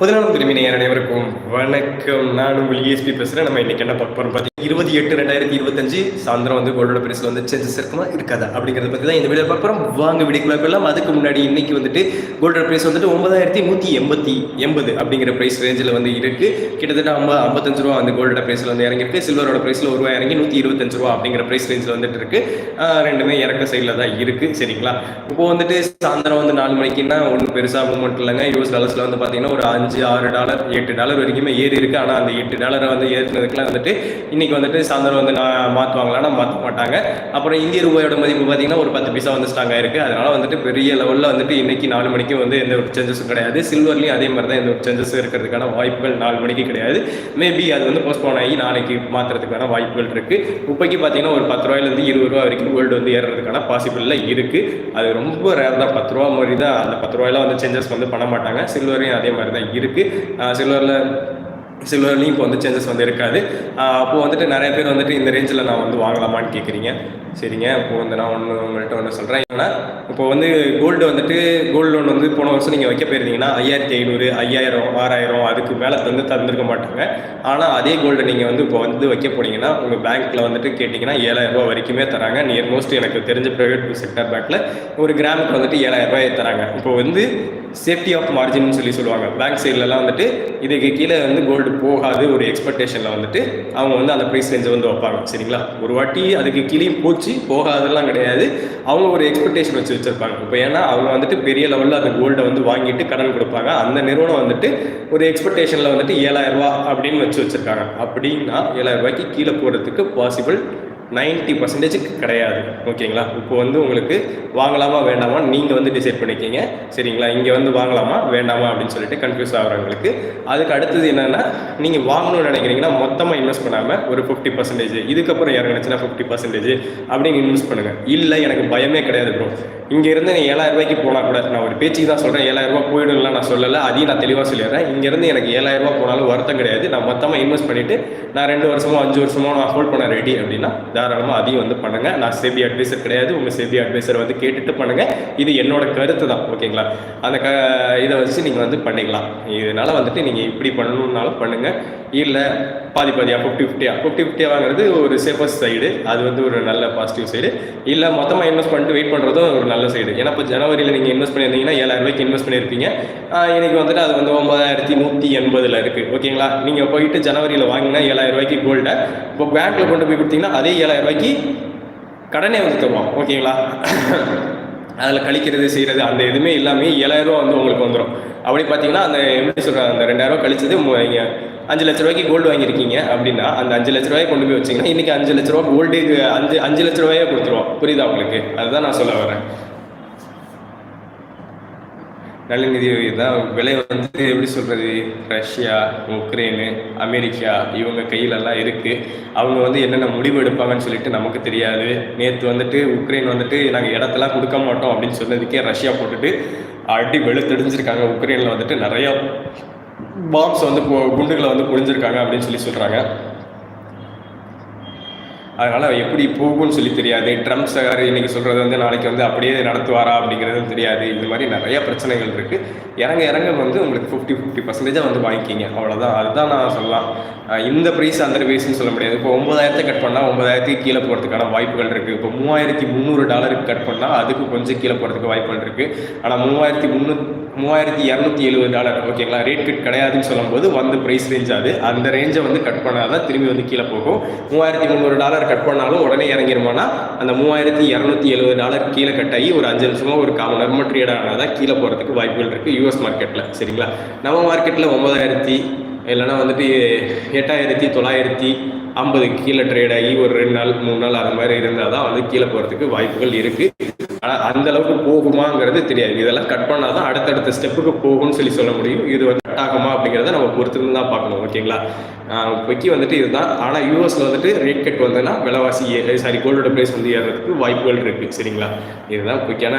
பொதுநலம் விரும்பின அனைவருக்கும் வணக்கம். நான் உங்கள் இஎஸ்பி பேசுகிறேன் நம்ம இன்னைக்கு என்ன பார்க்க போகிறோம் பார்த்தீங்கன்னா இருபது எட்டு ரெண்டாயிரத்தி இருபத்தஞ்சு சாயந்தரம் வந்து கோல்டோட பிரைஸில் வந்து சேஞ்சஸ் இருக்குமா இருக்காதா அப்படிங்கிறத பற்றி தான் இந்த வீடியோ பார்க்க போகிறோம் வாங்க வீடியோக்குள்ள போயிடலாம். அதுக்கு முன்னாடி இன்னைக்கு வந்துட்டு கோல்டோட பிரைஸ் வந்துட்டு ஒன்பதாயிரத்தி நூற்றி எண்பத்தி எண்பது அப்படிங்கிற பிரைஸ் ரேஞ்சில் வந்து இருக்குது கிட்டத்தட்ட ஐம்பது ஐம்பத்தஞ்சு ரூபா வந்து கோல்டோட பிரைஸில் வந்து இறங்கிருக்கு சில்வரோட பிரைஸில் ஒரு ரூபா இறங்கி நூற்றி இருபத்தஞ்சு ரூபா அப்படிங்கிற பிரைஸ் ரேஞ்சில் வந்துட்டு இருக்கு. ரெண்டுமே இறக்க சைடில் தான் இருக்குது சரிங்களா? இப்போ வந்துட்டு சாயந்தரம் வந்து நாலு மணிக்குன்னா ஒன்றும் பெருசாக மூவ்மெண்ட் இல்லைங்க யூஎஸ் டாலர்ஸில் வந்து பார்த்தீங்கன்னா ஒரு அஞ்சு அஞ்சு ஆறு டாலர் எட்டு டாலர் வரைக்குமே ஏறி இருக்கு. ஆனால் அந்த எட்டு டாலரை வந்து ஏறினதுக்குலாம் வந்துட்டு இன்னைக்கு வந்துட்டு சாயந்தரம் வந்து நான் மாற்றுவாங்களான்னா மாற்ற மாட்டாங்க. அப்புறம் இந்திய ரூபாயோட மதிப்பு பார்த்தீங்கன்னா ஒரு பத்து பைசா வந்து ஸ்ட்ராங் ஆயிருக்கு. அதனால வந்துட்டு பெரிய லெவலில் வந்துட்டு இன்னைக்கு நாலு மணிக்கு வந்து எந்த ஒரு சேஞ்சஸும் கிடையாது. சில்வர்லையும் அதே மாதிரி தான் எந்த ஒரு சேஞ்சஸும் இருக்கிறதுக்கான வாய்ப்புகள் நாலு மணிக்கு கிடையாது. மேபி அது வந்து போஸ்ட்போன் ஆகி நாளைக்கு மாற்றுறதுக்கான வாய்ப்புகள் இருக்கு. இப்போக்கி பார்த்தீங்கன்னா ஒரு பத்து ரூபாயிலேருந்து இருபது ரூபா வரைக்கும் கோல்டு வந்து ஏறுறதுக்கான பாசிபிளில் இருக்கு. அது ரொம்ப ரேர் தான். பத்து ரூபா மாதிரி தான் அந்த பத்து ரூபாயெல்லாம் வந்து சேஞ்சஸ் வந்து பண்ண மாட்டாங்க. சில்வரையும் அதே மாதிரி தான் இருக்குது சில்வரில் சில்வர்லேயும் இப்போ வந்து சேஞ்சஸ் வந்து இருக்காது. அப்போது வந்துட்டு நிறைய பேர் வந்துட்டு இந்த ரேஞ்சில் நான் வந்து வாங்கலாமான்னு கேட்குறீங்க சரிங்க இப்போ வந்து நான் ஒன்று உங்கள்கிட்ட ஒன்று சொல்கிறேன் ஏன்னா இப்போ வந்து கோல்டு வந்துட்டு கோல்டு லோன் வந்து போன வருஷம் நீங்கள் வைக்க போயிருந்தீங்கன்னா ஐயாயிரத்தி ஐநூறு ஐயாயிரம் ஆறாயிரம் அதுக்கு மேலே தந்து தந்திருக்க மாட்டாங்க. ஆனால் அதே கோல்டு நீங்கள் வந்து இப்போ வந்து வைக்க போனீங்கன்னா உங்கள் பேங்க்கில் வந்துட்டு கேட்டிங்கன்னா ஏழாயிரரூபா வரைக்குமே தராங்க. நியர் மோஸ்ட் எனக்கு தெரிஞ்ச ப்ரைவேட் செக்டர் பேங்க்கில் ஒரு கிராமுக்கு வந்துட்டு ஏழாயிரரூபாய் தராங்க. இப்போ வந்து சேஃப்டி ஆஃப் மார்ஜின்னு சொல்லி சொல்லுவாங்க. பேங்க் சைட்லலாம் வந்துட்டு இதுக்கு கீழே வந்து கோல்டு போகாது ஒரு எக்ஸ்பெக்டேஷனில் வந்துட்டு அவங்க வந்து அந்த ப்ரைஸ் ரேஞ்சை வந்து வைப்பாங்க சரிங்களா? ஒரு வாட்டி அதுக்கு கிளியும் போச்சு போகாதெல்லாம் கிடையாது. அவங்க ஒரு எக்ஸ்பெக்டேஷன் வச்சு வச்சுருப்பாங்க. இப்போ ஏன்னா அவங்க வந்துட்டு பெரிய லெவலில் அந்த கோல்டை வந்து வாங்கிட்டு கடன் கொடுப்பாங்க. அந்த நிறுவனம் வந்துட்டு ஒரு எக்ஸ்பெக்டேஷனில் வந்துட்டு ஏழாயிரம் ரூபா அப்படின்னு வச்சு வச்சுருக்காங்க. அப்படின்னா ஏழாயிரம் ரூபாய்க்கு கீழே போகிறதுக்கு பாசிபிள் நைன்ட்டி பர்சன்டேஜ் கிடையாது. ஓகேங்களா? இப்போ வந்து உங்களுக்கு வாங்கலாமா வேண்டாமா நீங்கள் வந்து டிசைட் பண்ணிக்கிங்க. சரிங்களா? இங்கே வந்து வாங்கலாமா வேண்டாமா அப்படின்னு சொல்லிட்டு கன்ஃபியூஸ் ஆகிறவங்களுக்கு அதுக்கு அடுத்தது என்னென்னா நீங்கள் வாங்கணும்னு நினைக்கிறீங்கன்னா மொத்தமாக இன்வெஸ்ட் பண்ணாமல் ஒரு ஃபிஃப்டி பர்சன்டேஜ் இதுக்கப்புறம் இறங்குனுச்சுன்னா ஃபிஃப்டி பர்சன்டேஜ் அப்படின்னு இன்வெஸ்ட் பண்ணுங்கள் இல்லை எனக்கு பயமே கிடையாது ப்ரோ இங்கேருந்து நீ ஏழாயிரம் ரூபாய்க்கு போனால் கூட நான் ஒரு பேச்சுக்கு தான் சொல்கிறேன் ஏழாயிரம் ரூபாய் போயிடும்லாம் நான் சொல்லலை. அதையும் நான் தெளிவாக சொல்லிடுறேன். இங்கேருந்து எனக்கு ஏழாயிரம் ரூபாய் போனாலும் வருத்தம் கிடையாது. நான் மொத்தமாக இன்வெஸ்ட் பண்ணிவிட்டு நான் ரெண்டு வருஷமோ அஞ்சு வருஷமோ நான் ஹோல்ட் பண்ண ரெடி அப்படின்னா தாராளமாக அதையும் வந்து பண்ணுங்கள் நான் சேபி அட்வைசர் கிடையாது. உங்கள் சேபி அட்வைசர் வந்து கேட்டுட்டு பண்ணுங்கள் இது என்னோட கருத்து தான் ஓகேங்களா அந்த க இதை வச்சு நீங்கள் வந்து பண்ணிக்கலாம். இதனால் வந்துட்டு நீங்கள் இப்படி பண்ணணுன்னாலும் பண்ணுங்கள் இல்லை பாதி பாதியாக ஃபிஃப்டி ஃபிஃப்டியா ஃபிஃப்டி ஃபிஃப்டியாக வாங்குறது ஒரு சேஃபஸ்ட் சைடு அது வந்து ஒரு நல்ல பாசிட்டிவ் சைடு இல்லை மொத்தமாக இன்வெஸ்ட் பண்ணிட்டு வெயிட் பண்ணுறதும் ஒரு நல்ல சைடு ஏன்னா இப்போ ஜனவரியில் நீங்கள் இன்வெஸ்ட் பண்ணியிருந்தீங்கன்னா ஏழாயிரம் ரூபாய்க்கு இன்வெஸ்ட் பண்ணியிருப்பீங்க. இன்னைக்கு வந்துட்டு அது வந்து ஒன்பதாயிரத்தி நூற்றி எண்பதில் இருக்குது ஓகேங்களா? நீங்கள் போயிட்டு ஜனவரியில் வாங்கினா ஏழாயிரம் ரூபாய்க்கு கோல்டை இப்போ பேங்க்கில் கொண்டு போய் கொடுத்தீங்கன்னா அதே ஏழாயிரம் ரூபாய்க்கு கடனே வந்து தருவோம் ஓகேங்களா? அதில் கழிக்கிறது செய்கிறது அந்த எதுவுமே இல்லாமல் ஏழாயிரம் ரூபா வந்து உங்களுக்கு வந்துடும் அப்படி பார்த்தீங்கன்னா அந்த எப்படி சொல்கிறாங்க அந்த ரெண்டாயிரம் கழிச்சது நீங்கள் அஞ்சு லட்ச ரூபாய்க்கு கோல்டு வாங்கியிருக்கீங்க அப்படின்னா அந்த அஞ்சு லட்ச ரூபாய் கொண்டு போய் வச்சிங்கன்னா இன்றைக்கி அஞ்சு லட்ச ரூபா கோல்டுக்கு அஞ்சு அஞ்சு லட்ச ரூபாயே கொடுத்துருவோம் புரியுதா உங்களுக்கு? அதுதான் நான் சொல்ல வரேன். நல்ல நிதி தான் விலை வந்து எப்படி சொல்கிறது ரஷ்யா உக்ரைனு அமெரிக்கா இவங்க கையிலெல்லாம் இருக்குது அவங்க வந்து என்னென்ன முடிவு எடுப்பாங்கன்னு சொல்லிட்டு நமக்கு தெரியாது. நேற்று வந்துட்டு உக்ரைன் வந்துட்டு நாங்கள் இடத்தெல்லாம் கொடுக்க மாட்டோம் அப்படின்னு சொன்னதுக்கே ரஷ்யா போட்டுட்டு அடி வெளுத்தெடிஞ்சிருக்காங்க உக்ரைனில் வந்துட்டு நிறையா பாம்ஸ் வந்து குண்டுகளை வந்து பொழிஞ்சிருக்காங்க அப்படின்னு சொல்லி சொல்கிறாங்க அதனால் எப்படி போகும்னு சொல்லி தெரியாது. ட்ரம்ப் சார் இன்னைக்கு சொல்கிறது வந்து நாளைக்கு வந்து அப்படியே நடத்துவாரா அப்படிங்கிறது தெரியாது. இந்த மாதிரி நிறையா பிரச்சனைகள் இருக்குது இறங்க இறங்க வந்து உங்களுக்கு ஃபிஃப்டி ஃபிஃப்டி பர்சன்டேஜாக வந்து வாங்கிக்கிங்க. அவ்வளோதான் அதுதான் நான் சொல்லலாம். இந்த ப்ரைஸ் அந்த ப்ரைஸ்னு சொல்ல முடியாது. இப்போ ஒன்பதாயிரத்தை கட் பண்ணால் ஒன்பதாயிரத்துக்கு கீழே போகிறதுக்கான வாய்ப்புகள் இருக்குது இப்போ மூவாயிரத்தி முந்நூறு டாலருக்கு கட் பண்ணால் அதுக்கு கொஞ்சம் கீழே போகிறதுக்கு வாய்ப்புகள் இருக்குது ஆனால் மூவாயிரத்தி முந்நூ மூவாயிரத்தி இரநூத்தி எழுபது டாலர் ஓகேங்களா ரேட் கட் கிடையாதுன்னு சொல்லும்போது வந்து ப்ரைஸ் ரேஞ்ச் அது. அந்த ரேஞ்சை வந்து கட் பண்ணால் தான் திரும்பி வந்து கீழே போகும். மூவாயிரத்தி முந்நூறு டாலர் கட் பண்ணாலும் உடனே இறங்கிருமானா? அந்த மூவாயிரத்தி இரநூத்தி எழுபது டாலர் கீழே கட் ஆகி ஒரு அஞ்சு நிமிஷமா ஒரு கால் மணி ட்ரேட் ஆனால் தான் கீழே போகிறதுக்கு வாய்ப்புகள் இருக்குது யூஎஸ் மார்க்கெட்டில் சரிங்களா? நம்ம மார்க்கெட்டில் ஒன்பதாயிரத்தி இல்லைன்னா வந்துட்டு எட்டாயிரத்தி தொள்ளாயிரத்தி ஐம்பது கீழே ட்ரேட் ஆகி ஒரு ரெண்டு நாள் மூணு நாள் அது மாதிரி இருந்தால் தான் வந்து கீழே போகிறதுக்கு வாய்ப்புகள் இருக்குது ஆனால் அந்த அளவுக்கு போகுமாங்கிறது தெரியாது. இதெல்லாம் கட் பண்ணால் தான் அடுத்தடுத்த ஸ்டெப்புக்கு போகும்னு சொல்லி சொல்ல முடியும். இது வந்து கட் ஆகுமா அப்படிங்கிறத நம்ம பொறுத்திருந்து தான் பார்க்கணும் ஓகேங்களா? கொக்கி இப்போக்கி வந்துட்டு இதுதான். ஆனால் யூஎஸில் வந்துட்டு ரேட் கட் வந்ததுன்னா விலைவாசி சாரி கோல்டோட ப்ரைஸ் வந்து ஏறுறதுக்கு வாய்ப்புகள் இருக்குது சரிங்களா? இதுதான் இப்போக்கான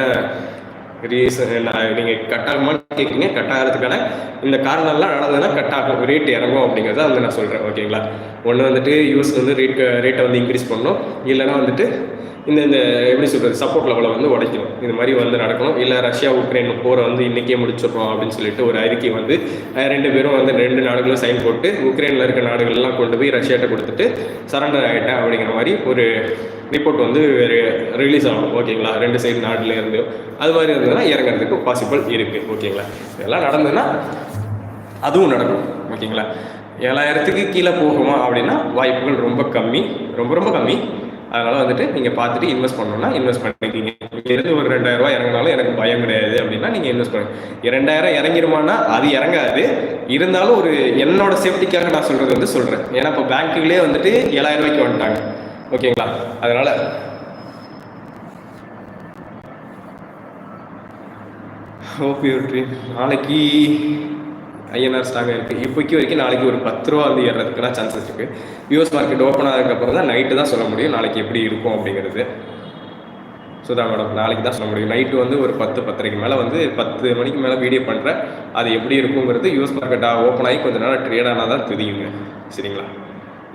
ரீசன் நீங்கள் கட் ஆகுமான்னு கேட்குறீங்க கட் ஆகிறதுக்கான இந்த காரணம்லாம் நடந்ததுன்னா கட் ஆகும் ரேட் இறங்கும் அப்படிங்கிறத வந்து நான் சொல்கிறேன் ஓகேங்களா? ஒன்று வந்துட்டு யூஎஸ் வந்து ரேட் ரேட்டை வந்து இன்க்ரீஸ் பண்ணணும். இல்லைன்னா வந்துட்டு இந்த இந்த எப்படி சொல்கிறது சப்போர்ட் லெவலை வந்து உடைக்கணும். இந்த மாதிரி வந்து நடக்கணும். இல்லை ரஷ்யா உக்ரைன் போரை வந்து இன்றைக்கே முடிச்சிடுறோம் அப்படின்னு சொல்லிட்டு ஒரு அறிக்கை வந்து ரெண்டு பேரும் வந்து ரெண்டு நாடுகளும் சைன் போட்டு உக்ரைனில் இருக்க நாடுகள்லாம் கொண்டு போய் ரஷ்யாட்ட கொடுத்துட்டு சரண்டர் ஆகிட்டேன் அப்படிங்கிற மாதிரி ஒரு ரிப்போர்ட் வந்து ரிலீஸ் ஆகணும். ஓகேங்களா ரெண்டு சைடு நாட்டில் இருந்து அது மாதிரி இருந்ததுன்னா இறங்குறதுக்கு பாசிபிள் இருக்குது ஓகேங்களா இதெல்லாம் நடந்ததுன்னா அதுவும் நடக்கும். ஓகேங்களா ஏழாயிரத்துக்கு கீழே போகுமா அப்படின்னா வாய்ப்புகள் ரொம்ப கம்மி. ரொம்ப ரொம்ப கம்மி. அதனால் வந்துட்டு நீங்கள் பார்த்துட்டு இன்வெஸ்ட் பண்ணணும்னா இன்வெஸ்ட் பண்ணிக்கிங்க. எது ஒரு ரெண்டாயிரம் ரூபாய் இறங்கினாலும் எனக்கு பயம் கிடையாது அப்படின்னா நீங்கள் இன்வெஸ்ட் பண்ணுங்க. ரெண்டாயிரம் இறங்கிருமானா அது இறங்காது. இருந்தாலும் ஒரு என்னோட சேஃப்டிக்காக நான் சொல்கிறது வந்து சொல்கிறேன் ஏன்னா இப்போ பேங்க்குகளே வந்துட்டு ஏழாயிரம் ரூபாய்க்கு வந்துட்டாங்க. ஓகேங்களா? அதனால் ஓகே ஓகே நாளைக்கு ஐஎன்ஆர் ஸ்ட்ராங்காக இருக்குது இப்போக்கி வரைக்கும் நாளைக்கு ஒரு பத்து ரூபா வந்து ஏறதுக்குலாம் சான்சஸ் இருக்குது யூஎஸ் மார்க்கெட் ஓப்பன் ஆகிறதுக்கப்புறம் தான் நைட்டு தான் சொல்ல முடியும் நாளைக்கு எப்படி இருக்கும் அப்படிங்கிறது. சுதா மேடம் நாளைக்கு தான் சொல்ல முடியும். நைட்டு வந்து ஒரு பத்து பத்தரைக்கு மேலே வந்து பத்து மணிக்கு மேலே வீடியோ பண்ணுறேன் அது எப்படி இருக்குங்கிறது யூஎஸ் மார்க்கெட்டாக ஓப்பன் ஆகி கொஞ்சம் நேரம் ட்ரேட் ஆனால் தான் தெரியுங்க. சரிங்களா?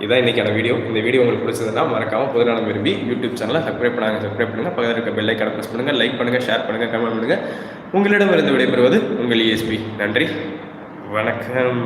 இதான் இன்றைக்கான வீடியோ இந்த வீடியோ உங்களுக்கு பிடிச்சதுன்னா மறக்காம பொதுநலம் விரும்பி யூடியூப் சேனலை சப்ஸ்கிரைப் பண்ணாங்க சப்ஸ்கிரைப் பண்ணுங்கள் பக்கத்தில் இருக்க பெல்லை கடை ப்ரெஸ் பண்ணுங்கள் லைக் பண்ணுங்கள் ஷேர் பண்ணுங்கள் கமெண்ட் பண்ணுங்கள் உங்களிடம் இருந்து விடைபெறுவது உங்கள் இஎஸ்பி நன்றி. வணக்கம்.